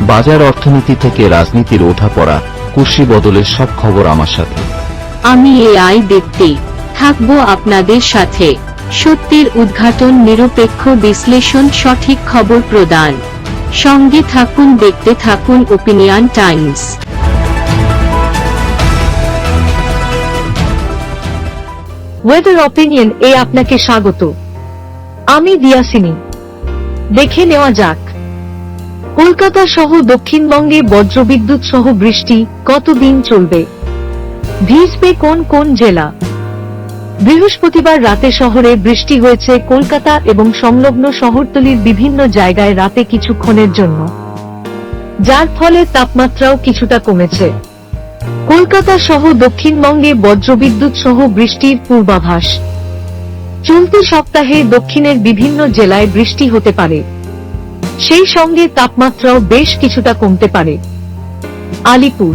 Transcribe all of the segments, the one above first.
বাজার অর্থনীতি থেকে রাজনীতির ওঠাপড়া কুর্সি বদলের সব খবর আমার সাথে। আমি এআই দেখতে থাকব আপনাদের সাথে। সত্যের উদ্ঘাটন নিরপেক্ষ বিশ্লেষণ সঠিক খবর প্রদান। সঙ্গে থাকুন দেখতে থাকুন ওপিনিয়ন টাইমস ওয়েদার অপিনিয়ন এ আপনাকে স্বাগত। আমি দিয়াসিনী। দেখে নেওয়া যাক। কলকাতা সহ দক্ষিণবঙ্গে বজ্রবিদ্যুৎ সহ বৃষ্টি কতদিন চলবে? ভিজবে কোন কোন জেলা? বৃহস্পতিবার রাতে শহরে বৃষ্টি হয়েছে কলকাতা এবং সংলগ্ন শহরতলির বিভিন্ন জায়গায় রাতে কিছুক্ষণের জন্য। যার ফলে তাপমাত্রাও কিছুটা কমেছে। কলকাতা সহ দক্ষিণবঙ্গে বজ্রবিদ্যুৎ সহ বৃষ্টির পূর্বাভাস। চলতি সপ্তাহে দক্ষিণের বিভিন্ন জেলায় বৃষ্টি হতে পারে। সেই সঙ্গে তাপমাত্রাও বেশ কিছুটা কমতে পারে। আলিপুর,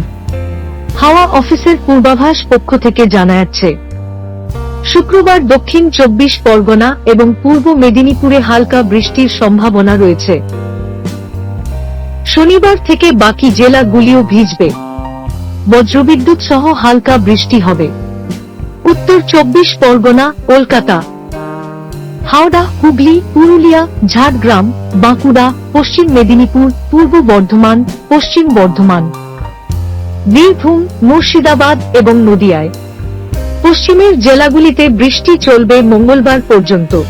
হাওয়া অফিসের পূর্বাভাস পক্ষ থেকে জানা যাচ্ছে, শুক্রবার দক্ষিণ চব্বিশ পরগনা এবং পূর্ব মেদিনীপুরে হালকা বৃষ্টির সম্ভাবনা রয়েছে। শনিবার থেকে বাকি জেলাগুলিও ভিজবে। বজ্রবিদ্যুৎ সহ হালকা বৃষ্টি হবে। উত্তর চব্বিশ পরগনা, কলকাতা হাওড়া, হুগলি, পুরুলিয়া, ঝাড়গ্রাম, বাঁকুড়া, পশ্চিম মেদিনীপুর, পূর্ব বর্ধমান, পশ্চিম বর্ধমান। বীরভূম, মুর্শিদাবাদ এবং নদিয়ায়। পশ্চিমের জেলাগুলিতে বৃষ্টি চলবে মঙ্গলবার পর্যন্ত।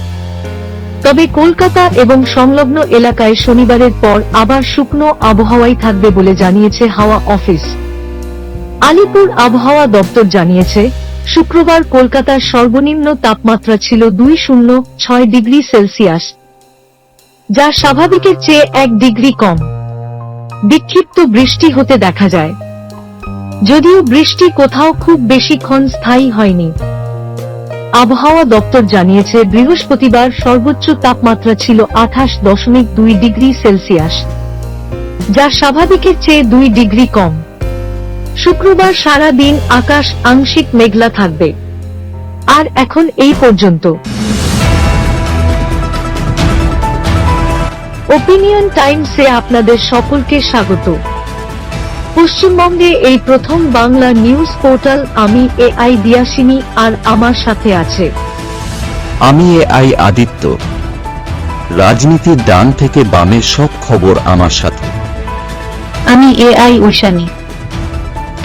তবে কলকাতা এবং সংলগ্ন এলাকায় শনিবারের পর আবার শুকনো আবহাওয়াই থাকবে বলে জানিয়েছে হাওয়া অফিস। আলিপুর আবহাওয়া দপ্তর জানিয়েছে শুক্রবার কলকাতার সর্বনিম্ন তাপমাত্রা ছিল দুই শূন্য ছয় ডিগ্রি সেলসিয়াস, যা স্বাভাবিকের চেয়ে এক ডিগ্রি কম। বিক্ষিপ্ত বৃষ্টি হতে দেখা যায়। যদিও বৃষ্টি কোথাও খুব বেশিক্ষণ স্থায়ী হয়নি। আবহাওয়া দপ্তর জানিয়েছে, বৃহস্পতিবার সর্বোচ্চ তাপমাত্রা ছিল আঠাশ দশমিক দুই ডিগ্রি সেলসিয়াস, যা স্বাভাবিকের চেয়ে দুই ডিগ্রি কম। শুক্রবার সারা দিন আকাশ আংশিক মেঘলা থাকবে। আর এখন এই পর্যন্ত। ওপিনিয়ন টাইমসে আপনাদের সকলকে স্বাগত। পশ্চিমবঙ্গে এই প্রথম বাংলা নিউজ পোর্টাল আমি এ আই দিয়াসিনী আর আমার সাথে আছে। আমি এ আই আদিত্য। রাজনীতির ডান থেকে বামের সব খবর আমার সাথে। আমি এ আই ঐশানী